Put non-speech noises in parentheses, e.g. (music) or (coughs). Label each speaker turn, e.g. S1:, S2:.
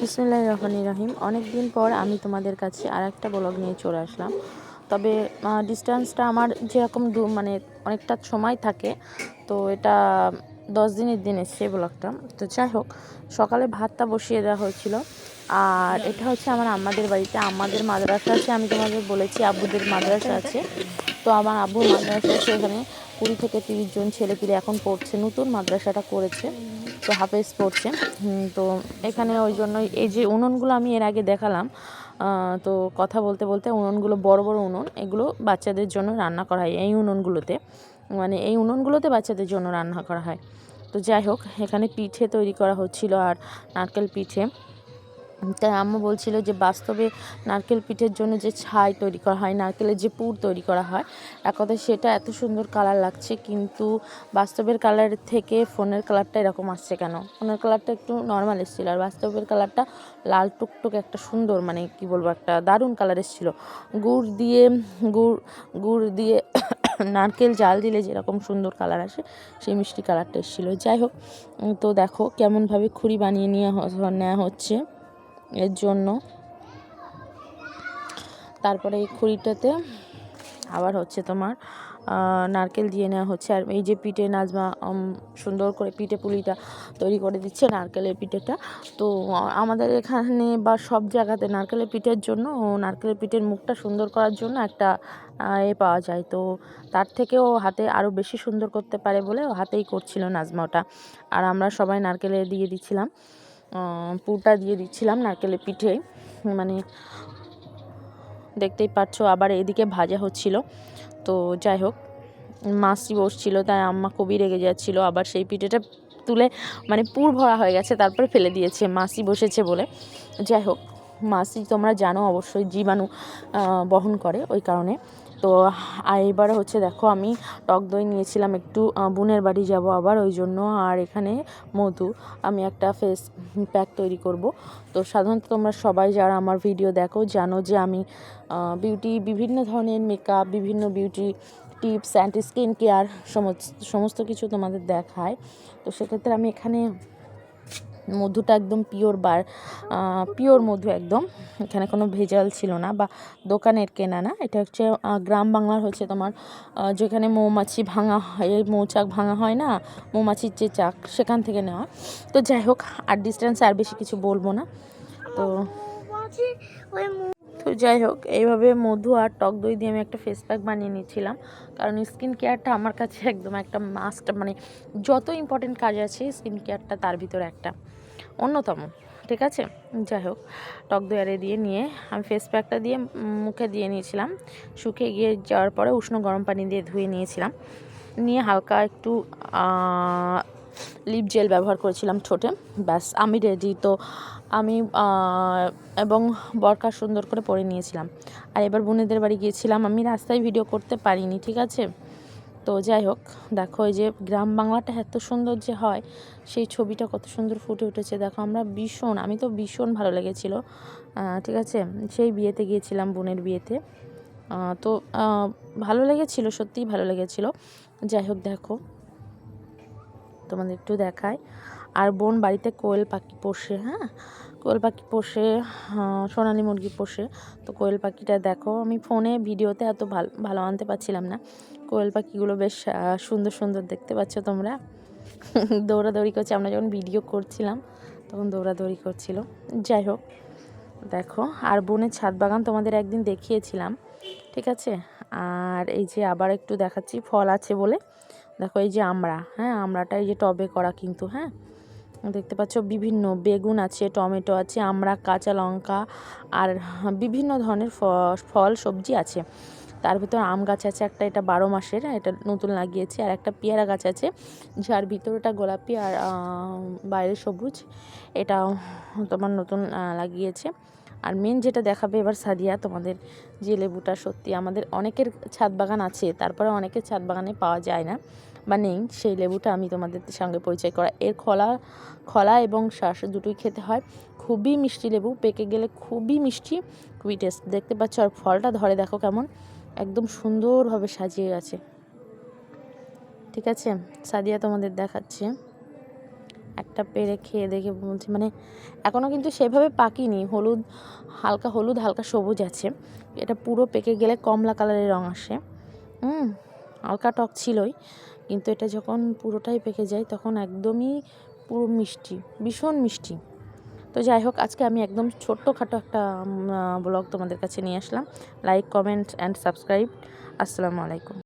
S1: বিসমুল্লাহ রহমান রাহিম। অনেক দিন পর আমি তোমাদের কাছে আর একটা ব্লগ নিয়ে চলে আসলাম। তবে ডিস্টেন্সটা আমার যেরকম দু মানে অনেকটা সময় থাকে, তো এটা দশ দিনের দিন এসছে ব্লগটা। তো যাই হোক, সকালে ভাতটা বসিয়ে দেওয়া হয়েছিল। আর এটা হচ্ছে আমার আম্মাদের বাড়িতে। আমাদের মাদ্রাসা আছে, আমি তোমাদের বলেছি, আব্বুদের মাদ্রাসা আছে। তো আমার আব্বুর মাদ্রাসা আছে এখানে কুড়ি থেকে তিরিশ জন ছেলেপিলে এখন পড়ছে, নতুন মাদ্রাসাটা করেছে। তো হাফেজ পড়ছে তো এখানে ওই জন্য এই যে উনুনগুলো আমি এর আগে দেখালাম তো কথা বলতে বলতে উনুনগুলো বড় বড় উনুন, এগুলো বাচ্চাদের জন্য রান্না করা হয় এই উনুনগুলোতে। মানে এই উনুনগুলোতে বাচ্চাদের জন্য রান্না করা হয়। তো যাই হোক, এখানে পিঠে তৈরি করা হচ্ছিল আর নারকেল পিঠে। তাই আম্মু বলছিল যে বাস্তবে নারকেল পিঠের জন্য যে ছাই তৈরি করা হয়, নারকেলের যে পুর তৈরি করা হয়, এক কথায় সেটা এত সুন্দর কালার লাগছে, কিন্তু বাস্তবের কালার থেকে ফোনের কালারটা এরকম আসছে কেন? ফোনের কালারটা একটু নর্মাল এসেছিল আর বাস্তবের কালারটা লাল টুকটুক একটা সুন্দর মানে কি বলব একটা দারুণ কালার এসেছিল। গুড় দিয়ে, গুড় গুড় দিয়ে (coughs) নারকেল জাল দিলে যেরকম সুন্দর কালার আসে, সেই মিষ্টি কালারটা এসেছিল। যাই হোক, তো দেখো কেমনভাবে খুঁড়ি বানিয়ে নিয়ে নেওয়া হচ্ছে। এর জন্য। তারপরে এই খুঁড়িটাতে আবার হচ্ছে তোমার নারকেল দিয়ে নেওয়া হচ্ছে। আর এই যে পিঠে নাজমা সুন্দর করে পিঠে পুলিটা তৈরি করে দিচ্ছে নারকেলের পিঠেটা। তো আমাদের এখানে বা সব জায়গাতে নারকেলের পিঠের জন্য, নারকেলের পিঠের মুখটা সুন্দর করার জন্য একটা এ পাওয়া যায়। তো তার থেকেও হাতে আরও বেশি সুন্দর করতে পারে বলে হাতেই করছিল নাজমা ওটা। আর আমরা সবাই নারকেলে দিয়ে দিচ্ছিলাম পুরটা দিয়ে দিচ্ছিলাম নারকেলের পিঠে। মানে দেখতেই পাচ্ছ আবার এদিকে ভাজা হচ্ছিল। তো যাই হোক, মাছটি বসছিল, তাই আম্মা খুবই রেগে যাচ্ছিল। আবার সেই পিঠেটা তুলে মানে পুর ভরা হয়ে গেছে, তারপরে ফেলে দিয়েছে মাসি বসেছে বলে। যাই হোক মাসি তোমরা জানো অবশ্যই, জীবাণু বহন করে ওই কারণে। তো এবারে হচ্ছে দেখো আমি টক দই নিয়েছিলাম, একটু বোনের বাড়ি যাব আবার, ওই জন্য আর এখানে মধু, আমি একটা ফেস প্যাক তৈরি করব। তো সাধারণত তোমরা সবাই যারা আমার ভিডিও দেখো জানো যে আমি বিউটি বিভিন্ন ধরনের মেকআপ বিভিন্ন beauty tips and skin care সমস্ত কিছু তোমাদের দেখায়। তো সেক্ষেত্রে আমি এখানে মধুটা একদম পিওর বার পিওর মধু একদম। এখানে কোনো ভেজাল ছিল না বা দোকানের কেনা না। এটা হচ্ছে গ্রাম বাংলার হচ্ছে তোমার যেখানে মৌমাছি ভাঙা হয় মৌচাক ভাঙা হয় না, মৌমাছির যে চাক, সেখান থেকে নেওয়া। তো যাই হোক, আর ডিস্টেন্স আর বেশি কিছু বলব না। তো তো যাই হোক, এইভাবে মধু আর টক দই দিয়ে আমি একটা ফেস প্যাক বানিয়ে নিয়েছিলাম কারণ স্কিন কেয়ারটা আমার কাছে একদম একটা মাস্ট মানে যত ইম্পর্টেন্ট কাজ আছে স্কিন কেয়ারটা তার ভিতরে একটা। অন্যতম, ঠিক আছে? যাই হোক, টক দই আরে দিয়ে নিয়ে আমি ফেস প্যাকটা দিয়ে মুখে দিয়ে নিয়েছিলাম। শুকিয়ে গিয়ে যাওয়ার পরে উষ্ণ গরম পানি দিয়ে ধুয়ে নিয়েছিলাম। নিয়ে হালকা একটু লিপ জেল ব্যবহার করেছিলাম ঠোঁটে। ব্যাস, আমি রেডি তো আমি এবং বরকা সুন্দর করে পরে নিয়েছিলাম। আর এবার বোনেদের বাড়ি গিয়েছিলাম, আমি রাস্তায় ভিডিও করতে পারিনি, ঠিক আছে? তো যাই হোক, দেখো এই যে গ্রাম বাংলাটা এত সুন্দর যে হয়, সেই ছবিটা কত সুন্দর ফুটে উঠেছে। দেখো আমরা ভীষণ, আমি তো ভীষণ ভালো লেগেছিলো ঠিক আছে? সেই বিয়েতে গিয়েছিলাম বোনের বিয়েতে। তো ভালো লেগেছিলো, সত্যিই ভালো লেগেছিলো। যাই হোক, দেখো। তোমাদের একটু দেখায় আর বোন বাড়িতে কোয়েল পাখি পোষে হ্যাঁ? কোয়েল পাখি পোষে সোনালি মুরগি পোষে। তো কোয়েল পাখিটা দেখো, আমি ফোনে ভিডিওতে এত ভালো ভালো আনতে পারছিলাম না। কোয়েল পাখিগুলো বেশ সুন্দর সুন্দর দেখতে পাচ্ছ তোমরা। (laughs) দৌড়াদৌড়ি করছে, আমরা যখন ভিডিও করছিলাম, তখন দৌড়াদৌড়ি করছিল। যাই হোক, দেখো, আর বোনের ছাদ বাগান তোমাদের একদিন দেখিয়েছিলাম, ঠিক আছে? আর এই যে আবার একটু দেখাচ্ছি, ফল আছে বলে। দেখো এই যে আমড়া হ্যাঁ? আমড়াটা এই যে টবে করা কিন্তু হ্যাঁ? দেখতে পাচ্ছ বিভিন্ন বেগুন আছে, টমেটো আছে আমড়া কাঁচা লঙ্কা আর বিভিন্ন ধরনের ফল, সবজি আছে। তার ভিতর আম গাছ আছে একটা, এটা বারো মাসের এটা নতুন লাগিয়েছে। আর একটা পেয়ারা গাছ আছে, যার ভিতরটা গোলাপি আর বাইরে সবুজ। এটা তোমার নতুন লাগিয়েছে। আর মেন যেটা দেখাবে এবার সাদিয়া, তোমাদের যে লেবুটা সত্যি আমাদের অনেকের ছাদ বাগান আছে তারপরে অনেকের ছাদ বাগানে পাওয়া যায় না। বা নেই, সেই লেবুটা আমি তোমাদের সঙ্গে পরিচয় করা এর খলা খলা এবং শ্বাস দুটোই খেতে হয়। খুবই মিষ্টি লেবু, পেকে গেলে খুবই মিষ্টি, খুবই টেস্ট দেখতে পাচ্ছ, আর ফলটা ধরে দেখো কেমন, একদম সুন্দরভাবে সাজিয়ে গেছে। ঠিক আছে, সাদিয়া তোমাদের দেখাচ্ছে। একটা পেরে খেয়ে দেখে বলছি মানে এখনও কিন্তু সেভাবে পাকিনি, হলুদ, হালকা হলুদ, হালকা সবুজ আছে। এটা পুরো পেকে গেলে কমলা কালারের রং আসে। হুম, হালকা টক ছিলই, কিন্তু এটা যখন পুরোটাই পেকে যায় তখন একদমই পুরো মিষ্টি, ভীষণ মিষ্টি। তো যাই হোক, আজকে আমি একদম ছোট্টখাটো একটা ব্লগ তোমাদের কাছে নিয়ে আসলাম। লাইক কমেন্ট অ্যান্ড সাবস্ক্রাইব আসসালামু আলাইকুম।